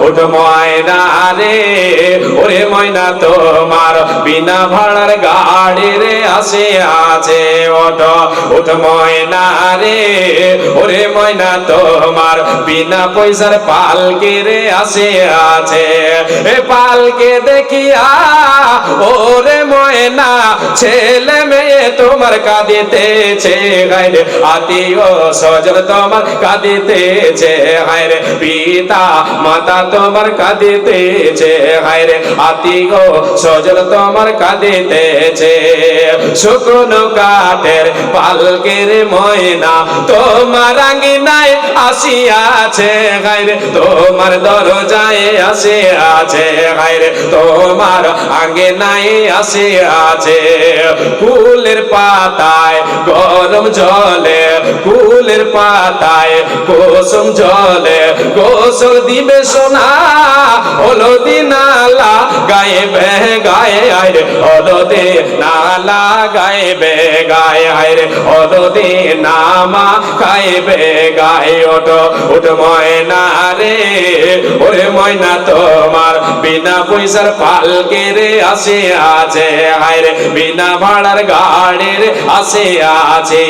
ওঠ ময়না রে ওরে ময়না তোমার বিনা ভাড়ার গাড়ি রে আসে, আছে, ওঠ ওঠ ময়না রে ওরে ময়না তোমার বিনা পয়সার পালকে রে আসে, আছে, এ পালকে দেখিয়া, ওরে ময়না ছেলে মেয়ে তোমার কাঁদিতেছে গাইরে আত্মীয় স্বজন তোমার কাঁদিতেছে হায়রে পিতা মাতা তোমার কাঁদিতেছে হায়রে আত্মীয় স্বজন তোমার কাঁদিতেছে। শুকনো কাঠের পালকের ময়না তোমার আঙ্গিনায় আসিয়াছে গাইরে তোমার দরজায় আসে আছে গাইরে তোমার আঙ্গিনায় আসে আছে ফুলের পাতায় গরম জলে, ফুলের পাতায় কুসুম জলে গোসল দিবে গায়ে বে গায়ে হলদি নালা গায়ে বে গায়ে হলদি নামা গায়ে ওটো ওট ময়না রে, ওরে ময়না তোমার বিনা পয়সার পালকে রে আসে আছে হায়রে বিনা ভাড়ার গাড়ির আসে আছে।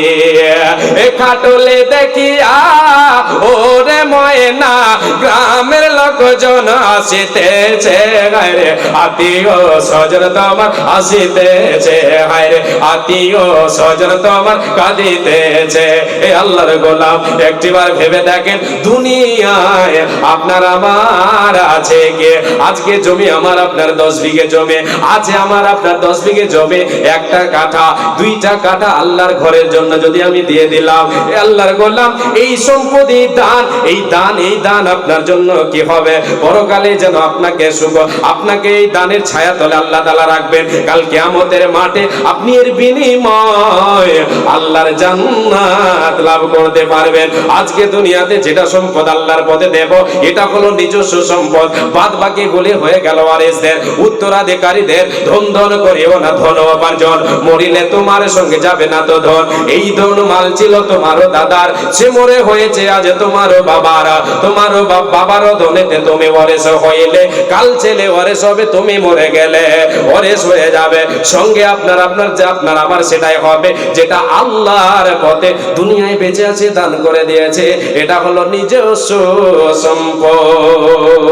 এ খাটলে দেখিয়া, ওরে ময়না গ্রামের লোকজন আসিতেছে হায়রে। আত্মীয় স্বজন তোমার আসিতেছে হায়রে। আত্মীয় তোমার কাঁদিতেছে। এ আল্লাহর গোলাম, একটিবার ভেবে দেখেন দুনিয়ায় আপনার আমার আছে কে? আজকে জমি আমার আপনার দশ বিঘে জমি, আছে আমার আপনার দশ বিঘে জমি, একটা কাঠা, দুইটা কাঠা আল্লাহর ঘরের জন্য যদি আমি দিয়ে দিলাম আল্লাহর গোলাম, এই সম্পদ এই দান এই দান এই দান আপনার জন্য কি হবে। পরকালে যেন আপনাকে সুখ আপনাকে এই দানের ছায়া তলে আল্লাহ তালা রাখবেন। কাল কিয়ামতের মাঠে আপনি এর বিনিময় আল্লাহর জান্নাত লাভ করতে পারবেন। আজকে দুনিয়াতে যেটা সম্পদ আল্লাহর পথে দেব, এটা হলো নিজস্ব সম্পদ। বাদ বাকি গুলি হয়ে গেল আরেসদের উত্তরাধিকারীদের, ধন ধন করিও না ধন উপার্জন। মরিলে তোমার সঙ্গে যাবে না তো ধন। এই ধন মাল ছিল তোমারও দাদার, সে মরে হয়েছে আজ তোমারও বাবার। তোমারও বাবারও ধনেতে তুমি ওয়ারেস হইলে, কাল ছেলে ওয়ারেস হবে, তুমি মরে গেলে ওয়ারেস হয়ে যাবে। সঙ্গে আপনার আপনার যে আপনার, আমার সেটাই হবে, যেটা আল্লাহর পথে দুনিয়ায় বেঁচে আছে, দান করে দিয়েছে, এটা হলো নিজস্ব সম্পদ।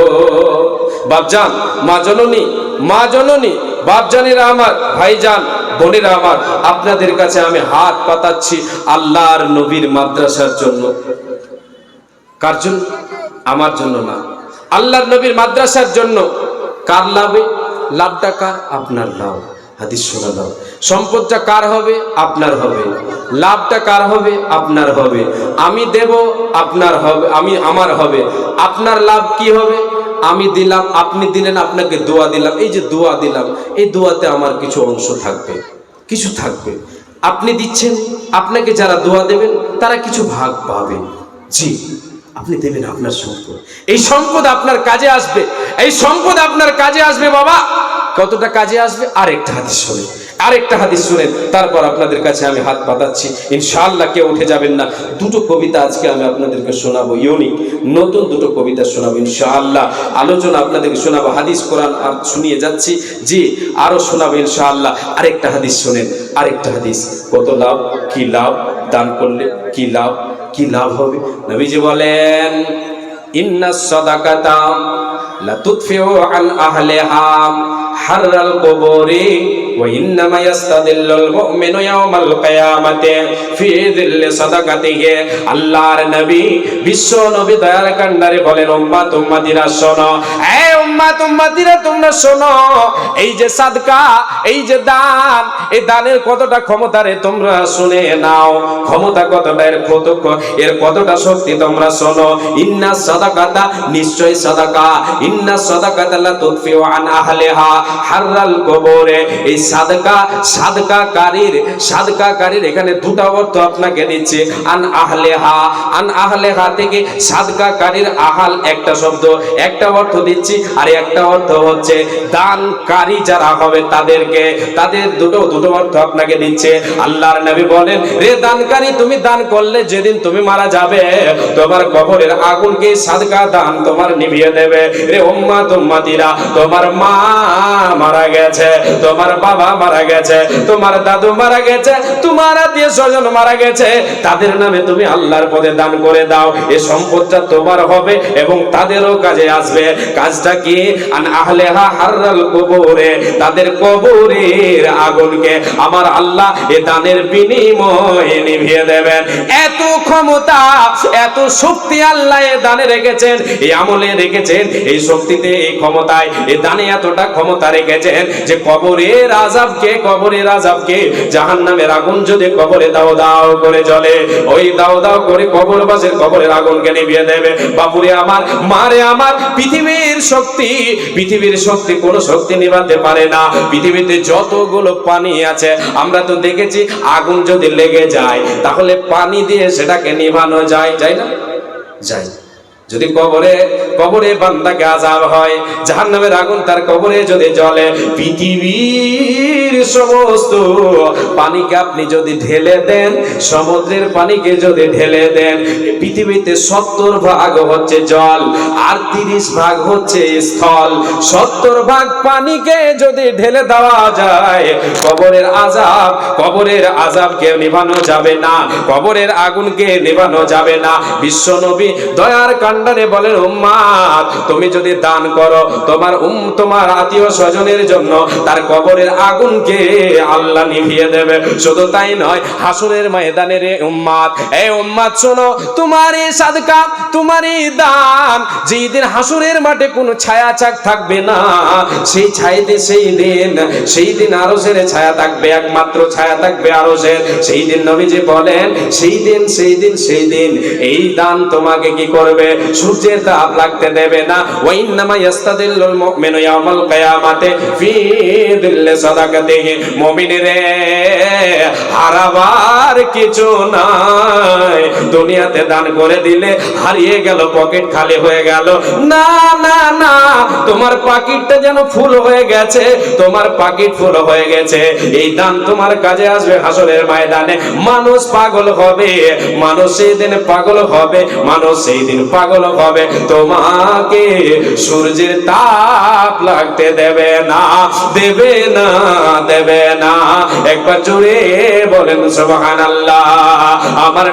বাপজান, মা জননী মা জননী, বাপজানেরা আমার, ভাইজান, বোনেরা আমার, আপনাদের কাছে আমি হাত পাতাচ্ছি আল্লাহর নবীর মাদ্রাসার জন্য। কার জন্য? আমার জন্য না। আল্লাহর নবীর মাদ্রাসার জন্য। কার লাভে লাভটা কার? আপনার লাভ। হাদিস শোনা দাও। সম্পদটা কার হবে? আপনার হবে। লাভটা কার হবে? আপনার হবে। আমি দেব, আপনার হবে। আমি আমার হবে। আপনার লাভ কি হবে? আমি দিলাম, আপনি দিলেন, আপনাকে দোয়া দিলাম। এই যে দোয়া দিলাম, এই দোয়াতে আমার কিছু অংশ থাকবে। কিছু থাকবে। আপনি দিচ্ছেন, আপনাকে যারা দোয়া দেবেন, তারা কিছু ভাগ পাবে জি। আপনি দেবেন আপনার সম্পদ। এই সম্পদ আপনার কাজে আসবে। এই সম্পদ আপনার কাজে আসবে বাবা। কতটা কাজে আসবে? আরেকটা হাদিস শুনে আরেকটা হাদিস শুনেন। তারপর আপনাদের কাছে আমি হাত পাতাচ্ছি ইনশাআল্লাহ কেউ উঠে যাবেন না। দুটো কবিতা আজকে আমি আপনাদেরকে শোনাবো। ইউনিক। নতুন দুটো কবিতা শোনাবো ইনশাআল্লাহ। আলোচনা আপনাদেরকে শোনাবো। হাদিস, কোরআন আর শুনিয়ে যাচ্ছি। জি, আরও শোনাবো ইনশাআল্লাহ। আরেকটা হাদিস শোনেন। আরেকটা হাদিস। কত লাভ? কি লাভ? দান করলে কি লাভ? কি লাভ হবে? নবীজি বলেন ইন্না সাদাকাতা লা তুতফিউ আন আহলিহা হাররাল কুবুরি ইন্নামা ইয়াস্তাদিল্লুল মুমিনু ইয়াওমাল কিয়ামাতি ফি যিল্লি সাদাকাতিহি আল্লাহর নবী বিশ্ব নবী দয়ার কান্ডারে বলেন উম্মাত উম্মাতিরা, শোনো। এ উম্মাত উম্মাতিরা, তোমরা শোনো, এই যে সাদকা, এই যে দান, এই দানের কতটা ক্ষমতা রে তোমরা শুনে নাও। ক্ষমতা কতটা, এর কত, এর কতটা শক্তি তোমরা শোনো? ইন্না সাদাকাতা নিশ্চয় সাদাকা। ইন্না সাদাকাতা লা তুদফিউ আন আহলিহা, হাররাল কবরে। এই সাদকা সাদকাকারীর সাদকাকারীর এখানে দুটো অর্থ আপনাকে দিচ্ছে। আন আহলেহা আন আহলেহা থেকে সাদকাকারীর আহাল একটা শব্দ। একটা অর্থ দিচ্ছি আর একটা অর্থ হচ্ছে দানকারী যারা হবে তাদেরকে। তাদের দুটো দুটো অর্থ আপনাকে দিচ্ছে। আল্লাহর নবী বলেন, রে দানকারী, তুমি দান করলে যেদিন তুমি মারা যাবে, তোমার কবরের আগুনকে সাদকা দান তোমার নিভিয়ে দেবে। রে উম্মা তুম্মাতিরা তোমার মা মারা গেছে, তোমার বাবা মারা গেছে, তোমার দাদু মারা গেছে, তোমার আত্মীয় স্বজন মারা গেছে। তাদের নামে তুমি আল্লাহর পদে দান করে দাও। এই সম্পদটা তোমার হবে এবং তাদেরও কাজে আসবে। কাজটা কি? আন আহলেহা হাররাল কবরে, তাদের কবরের আগুনকে আমার আল্লাহ এ দানের বিনিময়ে নিভিয়ে দেবেন। এত ক্ষমতা, এত শক্তি আল্লাহ এ দানে রেখেছেন এই আমলে রেখেছেন, এই শক্তিতে, এই ক্ষমতায়, এ দানে এতটা ক্ষমতা রেখেছেন যে কবরের আজাবকে কবরের আজাবকে জাহান্নামের আগুন যদি কবরে দাও দাও করে জ্বলে, ওই দাও দাও করে কবর বাসের কবরের আগুনকে নিভিয়ে দেবে। বাপুরে আমার, মারে আমার, পৃথিবীর শক্তি পৃথিবীর শক্তি কোন শক্তি নিভাতে পারে না। পৃথিবীতে যতগুলো পানি আছে, আমরা তো দেখেছি আগুন যদি লেগে যায়, তাহলে পানি দিয়ে সেটাকে নিভানো যায় যায় না? যায়। যদি কবরে কবরে বান্দাকে আজাব হয়, জাহান্নামের আগুন তার কবরে যদি জ্বলে, পৃথিবীর সমস্ত পানিকে আপনি যদি ঢেলে দেন, সমুদ্রের পানিকে যদি ঢেলে দেন পৃথিবীতে সত্তর ভাগ হচ্ছে জল আর তিরিশ ভাগ হচ্ছে স্থল। সত্তর ভাগ পানিকে যদি ঢেলে দেওয়া যায়, কবরের আজাব, কবরের আজাবকে নিভানো যাবে না, কবরের আগুনকে নিভানো যাবে না। বিশ্বনবী দয়ার দয়ার কাণ্ডারে বলেন, উম্মাদ, তুমি যদি দান করো, তোমার উম, তোমার আত্মীয় স্বজনের জন্য তার কবরের আগুনকে আল্লাহ নিভিয়ে দেবে। শুধু তাই নয়, হাসুরের ময়দানের এ উম্মাদ এই উম্মাদ, শোনো তোমারই সাদকা তোমারই দান, যেই দিন হাসুরের মাঠে কোনো ছায়া চাক থাকবে না, সেই ছাইতে সেই দিন সেই দিন আরসের ছায়া থাকবে, একমাত্র ছায়া থাকবে আরসের সেই দিন নবীজি বলেন, সেই দিন সেই দিন সেই দিন, এই দান তোমাকে কি করবে? সূর্যের তাপ লাগতে দেবে না। ওয়াইন্নামা ইয়াস্তাদিল্লুল মুমিনু ইয়াউমাল কিয়ামাতে ফি সাদাকাতিহি। হারাবার কিছু নাই। দুনিয়াতে দান করে দিলে হারিয়ে গেল, পকেট খালি হয়ে গেল। না না না, তোমার পাকিটটা যেন ফুল হয়ে গেছে, তোমার পাকিট ফুল হয়ে গেছে। এই দান তোমার কাজে আসবে হাসরের ময়দানে। মানুষ পাগল হবে, মানুষ সেই দিন পাগল হবে, মানুষ সেই দিন পাগল হবে, তোমাকে সূর্যের তাপ লাগতে দেবে না দেবে না দেবে না। একবার জুড়ে বলেন, সুবহানাল্লাহ। আমার